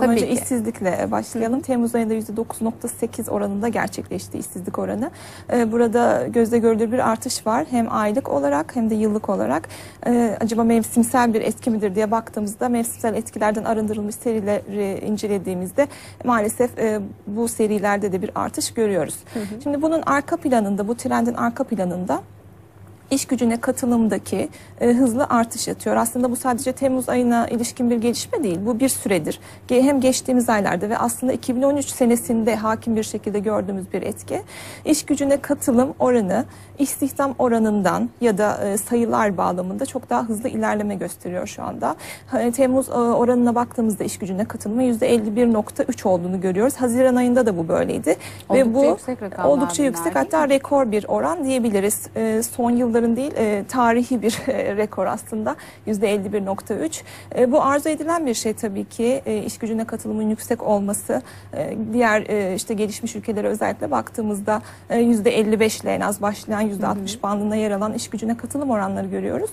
Tabii Önce ki. işsizlikle başlayalım. Temmuz ayında %9.8 oranında gerçekleşti işsizlik oranı. Ee, Burada gözle görülür bir artış var. Hem aylık olarak hem de yıllık olarak. Ee, Acaba mevsimsel bir etki midir diye baktığımızda mevsimsel etkilerden arındırılmış serileri incelediğimizde maalesef e, bu serilerde de bir artış görüyoruz. Şimdi bunun arka planında, bu trendin arka planında iş gücüne katılımdaki e, hızlı artış yatıyor. Aslında bu sadece Temmuz ayına ilişkin bir gelişme değil. Bu bir süredir. Hem geçtiğimiz aylarda ve aslında 2013 senesinde hakim bir şekilde gördüğümüz bir etki. İş gücüne katılım oranı istihdam oranından ya da e, sayılar bağlamında çok daha hızlı ilerleme gösteriyor şu anda. Ha, Temmuz e, oranına baktığımızda iş gücüne katılımı %51.3 olduğunu görüyoruz. Haziran ayında da bu böyleydi. Oldukça ve bu yüksek oldukça yüksek hatta rekor bir oran diyebiliriz. E, son yılların değil e, tarihi bir e, rekor aslında %51.3. E, bu arzu edilen bir şey tabii ki e, iş gücüne katılımın yüksek olması. E, diğer e, işte gelişmiş ülkelere özellikle baktığımızda e, %55 ile en az başlayan %60 bandında yer alan iş gücüne katılım oranları görüyoruz.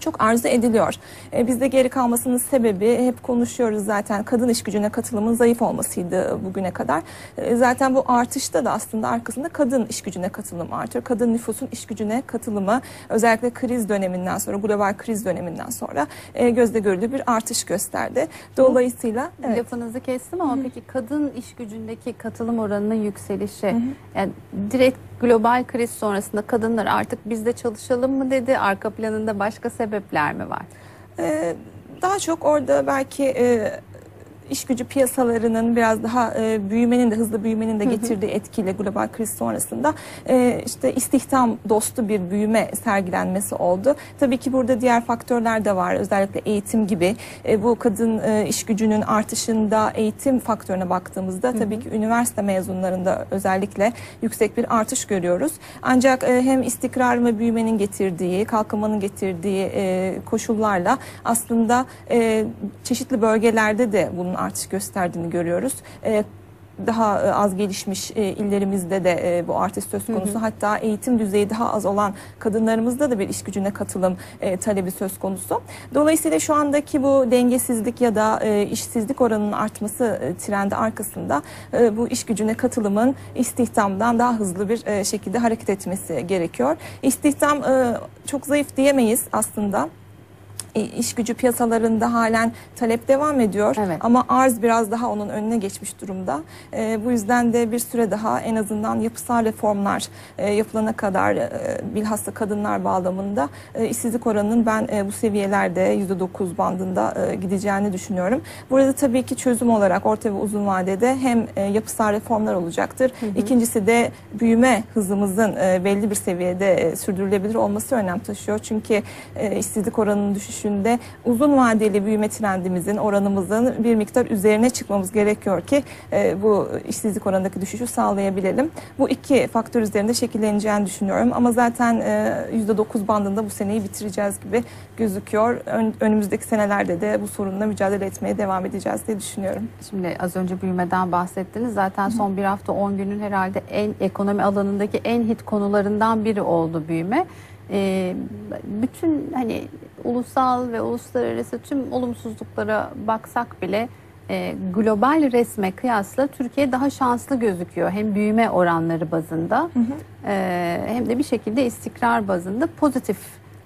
Çok arzu ediliyor. E, bizde geri kalmasının sebebi hep konuşuyoruz zaten kadın iş gücüne katılımın zayıf olmasıydı bugüne kadar. E, zaten bu artışta da aslında arkasında kadın iş gücüne katılım artıyor. Kadın nüfusun iş gücüne katılımı özellikle kriz döneminden sonra, global kriz döneminden sonra e, gözde görülür bir artış gösterdi. Dolayısıyla evet. Lafınızı kestim ama peki kadın iş gücündeki katılım oranının yükselişi yani direkt global kriz sonrasında kadınlar artık biz de çalışalım mı dedi arka planında başka sebepler mi var? Ee, daha çok orada belki e, iş gücü piyasalarının biraz daha e, büyümenin de hızlı büyümenin de getirdiği etkiyle global kriz sonrasında e, işte istihdam dostu bir büyüme sergilenmesi oldu. Tabii ki burada diğer faktörler de var. Özellikle eğitim gibi e, bu kadın e, iş gücünün artışında eğitim faktörüne baktığımızda tabii ki üniversite mezunlarında özellikle yüksek bir artış görüyoruz. Ancak e, hem istikrar ve büyümenin getirdiği, kalkınmanın getirdiği e, koşullarla aslında e, çeşitli bölgelerde de bunun artış gösterdiğini görüyoruz. E, daha az gelişmiş e, illerimizde de e, bu artış söz konusu. Hatta eğitim düzeyi daha az olan kadınlarımızda da bir iş gücüne katılım e, talebi söz konusu. Dolayısıyla şu andaki bu dengesizlik ya da işsizlik oranının artması trendi arkasında bu iş gücüne katılımın istihdamdan daha hızlı bir şekilde hareket etmesi gerekiyor. İstihdam çok zayıf diyemeyiz aslında. İş gücü piyasalarında halen talep devam ediyor Evet. ama arz biraz daha onun önüne geçmiş durumda. E, bu yüzden de bir süre daha en azından yapısal reformlar e, yapılana kadar e, bilhassa kadınlar bağlamında e, işsizlik oranının ben e, bu seviyelerde %9 bandında e, gideceğini düşünüyorum. Burada tabii ki çözüm olarak orta ve uzun vadede hem e, yapısal reformlar olacaktır. İkincisi de büyüme hızımızın e, belli bir seviyede e, sürdürülebilir olması önem taşıyor. Çünkü e, işsizlik oranının düşüşünde uzun vadeli büyüme trendimizin, oranımızın bir miktar üzerine çıkmamız gerekiyor ki e, bu işsizlik oranındaki düşüşü sağlayabilelim. Bu iki faktör üzerinde şekilleneceğini düşünüyorum. Ama zaten e, %9 bandında bu seneyi bitireceğiz gibi gözüküyor. Ön- önümüzdeki senelerde de bu sorunla mücadele etmeye devam edeceğiz diye düşünüyorum. Şimdi az önce büyümeden bahsettiniz. Zaten son bir hafta 10 günün herhalde en ekonomi alanındaki en hit konularından biri oldu büyüme. Ee, bütün hani ulusal ve uluslararası tüm olumsuzluklara baksak bile e, global resme kıyasla Türkiye daha şanslı gözüküyor. Hem büyüme oranları bazında e, hem de bir şekilde istikrar bazında pozitif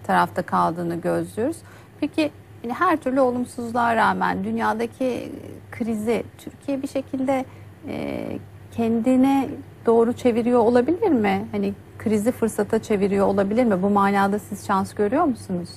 tarafta kaldığını gözlüyoruz. Peki yani her türlü olumsuzluğa rağmen dünyadaki krizi Türkiye bir şekilde e, kendine doğru çeviriyor olabilir mi? Hani krizi fırsata çeviriyor olabilir mi? Bu manada siz şans görüyor musunuz?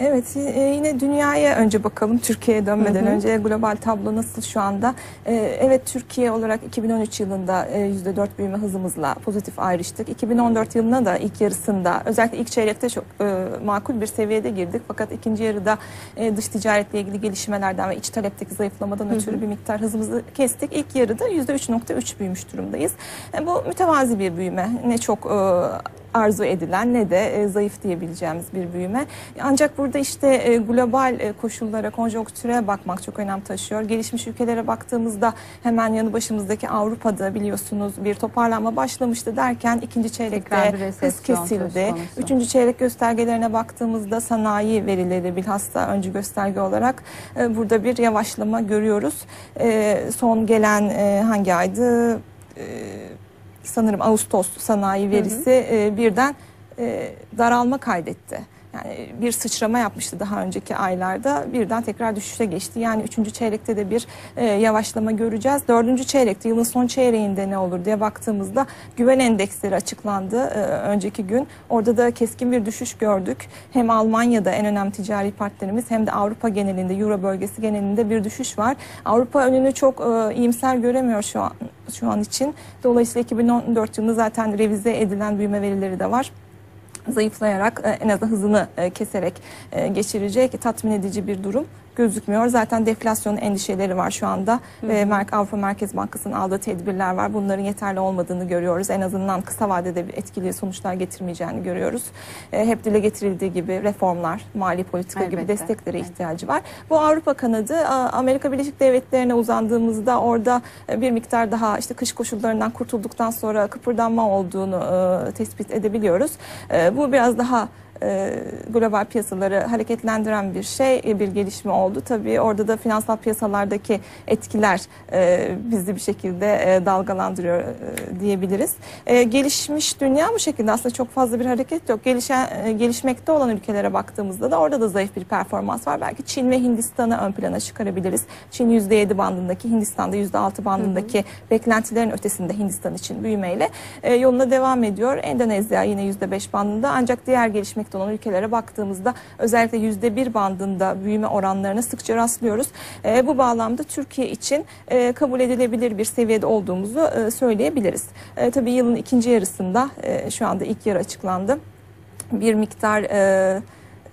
Evet e, yine dünyaya önce bakalım Türkiye'ye dönmeden önce global tablo nasıl şu anda? E, evet Türkiye olarak 2013 yılında e, %4 büyüme hızımızla pozitif ayrıştık. 2014 yılına da ilk yarısında özellikle ilk çeyrekte çok e, makul bir seviyede girdik. Fakat ikinci yarıda e, dış ticaretle ilgili gelişmelerden ve iç talepteki zayıflamadan ötürü bir miktar hızımızı kestik. İlk yarıda %3.3 büyümüş durumdayız. E, bu mütevazi bir büyüme. Ne çok e, arzu edilen ne de e, zayıf diyebileceğimiz bir büyüme. Ancak burada işte e, global e, koşullara, konjonktüre bakmak çok önem taşıyor. Gelişmiş ülkelere baktığımızda hemen yanı başımızdaki Avrupa'da biliyorsunuz bir toparlanma başlamıştı derken ikinci çeyrekte hız kesildi. Üçüncü çeyrek göstergelerine baktığımızda sanayi verileri bilhassa öncü gösterge olarak e, burada bir yavaşlama görüyoruz. E, son gelen e, hangi aydı? E, sanırım Ağustos sanayi verisi e, birden e, daralma kaydetti. Yani bir sıçrama yapmıştı daha önceki aylarda birden tekrar düşüşe geçti. Yani üçüncü çeyrekte de bir e, yavaşlama göreceğiz. Dördüncü çeyrekte yılın son çeyreğinde ne olur diye baktığımızda güven endeksleri açıklandı e, önceki gün. Orada da keskin bir düşüş gördük. Hem Almanya'da en önemli ticari partnerimiz hem de Avrupa genelinde Euro bölgesi genelinde bir düşüş var. Avrupa önünü çok e, iyimser göremiyor şu an şu an için. Dolayısıyla 2014 yılında zaten revize edilen büyüme verileri de var zayıflayarak e, en azından hızını e, keserek e, geçirecek. Tatmin edici bir durum gözükmüyor. Zaten deflasyon endişeleri var şu anda. Ve Merk Avrupa Merkez Bankası'nın aldığı tedbirler var. Bunların yeterli olmadığını görüyoruz. En azından kısa vadede bir etkili sonuçlar getirmeyeceğini görüyoruz. E, Hep dile getirildiği gibi reformlar, mali politika gibi Elbette. desteklere Evet. ihtiyacı var. Bu Avrupa kanadı Amerika Birleşik Devletleri'ne uzandığımızda orada e, bir miktar daha işte kış koşullarından kurtulduktan sonra kıpırdanma olduğunu e, tespit edebiliyoruz. E, bu biraz daha e, global piyasaları hareketlendiren bir şey, e, bir gelişme oldu. Tabii orada da finansal piyasalardaki etkiler e, bizi bir şekilde e, dalgalandırıyor e, diyebiliriz. E, gelişmiş dünya bu şekilde aslında çok fazla bir hareket yok. Gelişen, e, gelişmekte olan ülkelere baktığımızda da orada da zayıf bir performans var. Belki Çin ve Hindistan'ı ön plana çıkarabiliriz. Çin %7 bandındaki, Hindistan'da %6 bandındaki beklentilerin ötesinde Hindistan için büyümeyle e, yoluna devam ediyor. Endonezya yine %5 bandında ancak diğer gelişmekte olan ülkelere baktığımızda özellikle %1 bandında büyüme oranlarına sıkça rastlıyoruz. E, bu bağlamda Türkiye için e, kabul edilebilir bir seviyede olduğumuzu e, söyleyebiliriz. E, tabii yılın ikinci yarısında e, şu anda ilk yarı açıklandı bir miktar e,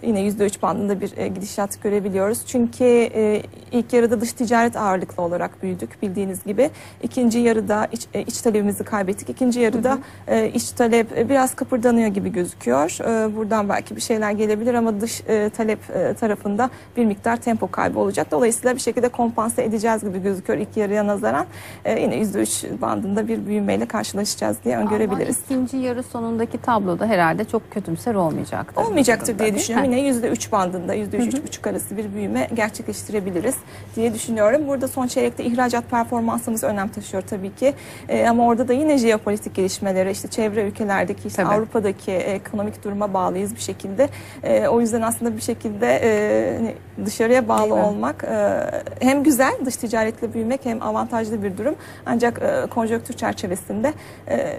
yine %3 bandında bir e, gidişat görebiliyoruz. Çünkü e, ilk yarıda dış ticaret ağırlıklı olarak büyüdük bildiğiniz gibi. İkinci yarıda iç, e, iç talebimizi kaybettik. İkinci yarıda e, iç talep e, biraz kıpırdanıyor gibi gözüküyor. E, buradan belki bir şeyler gelebilir ama dış e, talep e, tarafında bir miktar tempo kaybı olacak. Dolayısıyla bir şekilde kompanse edeceğiz gibi gözüküyor ilk yarıya nazaran. E, yine %3 bandında bir büyümeyle karşılaşacağız diye öngörebiliriz. Ama ikinci yarı sonundaki tabloda herhalde çok kötümser olmayacaktır. Olmayacaktır diye düşünüyorum. Yine %3 bandında, %3-3,5 arası bir büyüme gerçekleştirebiliriz diye düşünüyorum. Burada son çeyrekte ihracat performansımız önem taşıyor tabii ki. Ee, ama orada da yine jeopolitik gelişmelere, işte çevre ülkelerdeki, işte Tabii. Avrupa'daki ekonomik duruma bağlıyız bir şekilde. Ee, o yüzden aslında bir şekilde e, hani dışarıya bağlı Değil olmak e, hem güzel, dış ticaretle büyümek hem avantajlı bir durum. Ancak e, konjonktür çerçevesinde e,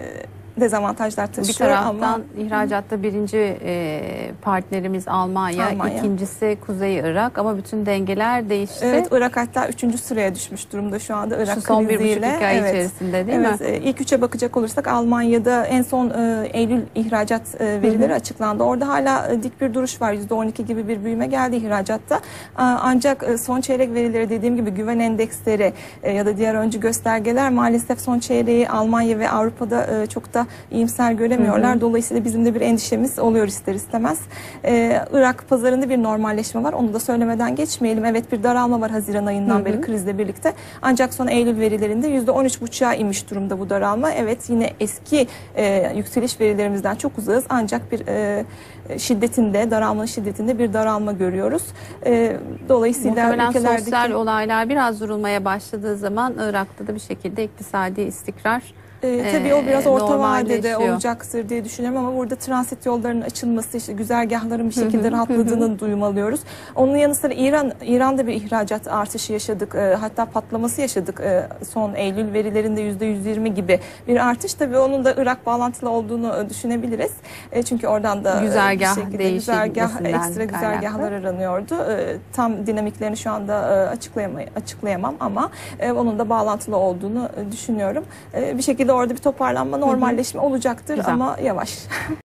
dezavantajlar Bir taşıyor taraftan ama ihracatta birinci e, partnerimiz Almanya, Almanya. ikincisi Kuzey Irak ama bütün dengeler değişti. Evet Irak hatta 3. sıraya düşmüş durumda şu anda Irak Şu son bir buçuk iki ay Evet. içerisinde değil evet, mi? e, ilk üçe bakacak olursak Almanya'da en son e, Eylül ihracat e, verileri açıklandı. Orada hala e, dik bir duruş var. %12 gibi bir büyüme geldi ihracatta. A, ancak e, son çeyrek verileri dediğim gibi güven endeksleri e, ya da diğer öncü göstergeler maalesef son çeyreği Almanya ve Avrupa'da e, çok da iyimser göremiyorlar. Dolayısıyla bizim de bir endişemiz oluyor ister istemez. E, Irak pazarında bir normalleşme var. Onu da söylemeden geçmeyelim. Evet bir daralma var Haziran ayından beri krizle birlikte. Ancak son Eylül verilerinde %13,5'a inmiş durumda bu daralma. Evet yine eski e, yükseliş verilerimizden çok uzağız. Ancak bir e, şiddetinde, daralmanın şiddetinde bir daralma görüyoruz. E, dolayısıyla Muhtemelen ülkelerdeki... sosyal olaylar biraz durulmaya başladığı zaman Irak'ta da bir şekilde iktisadi istikrar Ee, tabii o biraz Ee, orta vadede olacaktır diye düşünüyorum ama burada transit yollarının açılması, işte güzergahların bir şekilde rahatladığını duymalıyoruz. Onun yanı sıra İran İran'da bir ihracat artışı yaşadık. Ee, hatta patlaması yaşadık. Ee, son Eylül verilerinde %120 gibi bir artış. Tabii onun da Irak bağlantılı olduğunu e, düşünebiliriz. E, çünkü oradan da e, Güzergah bir şekilde güzergah, ekstra güzergahlar aranıyordu. E, tam dinamiklerini şu anda e, açıklayamam ama e, onun da bağlantılı olduğunu e, düşünüyorum. E, bir şekilde orada bir toparlanma, normalleşme olacaktır Güzel. ama yavaş.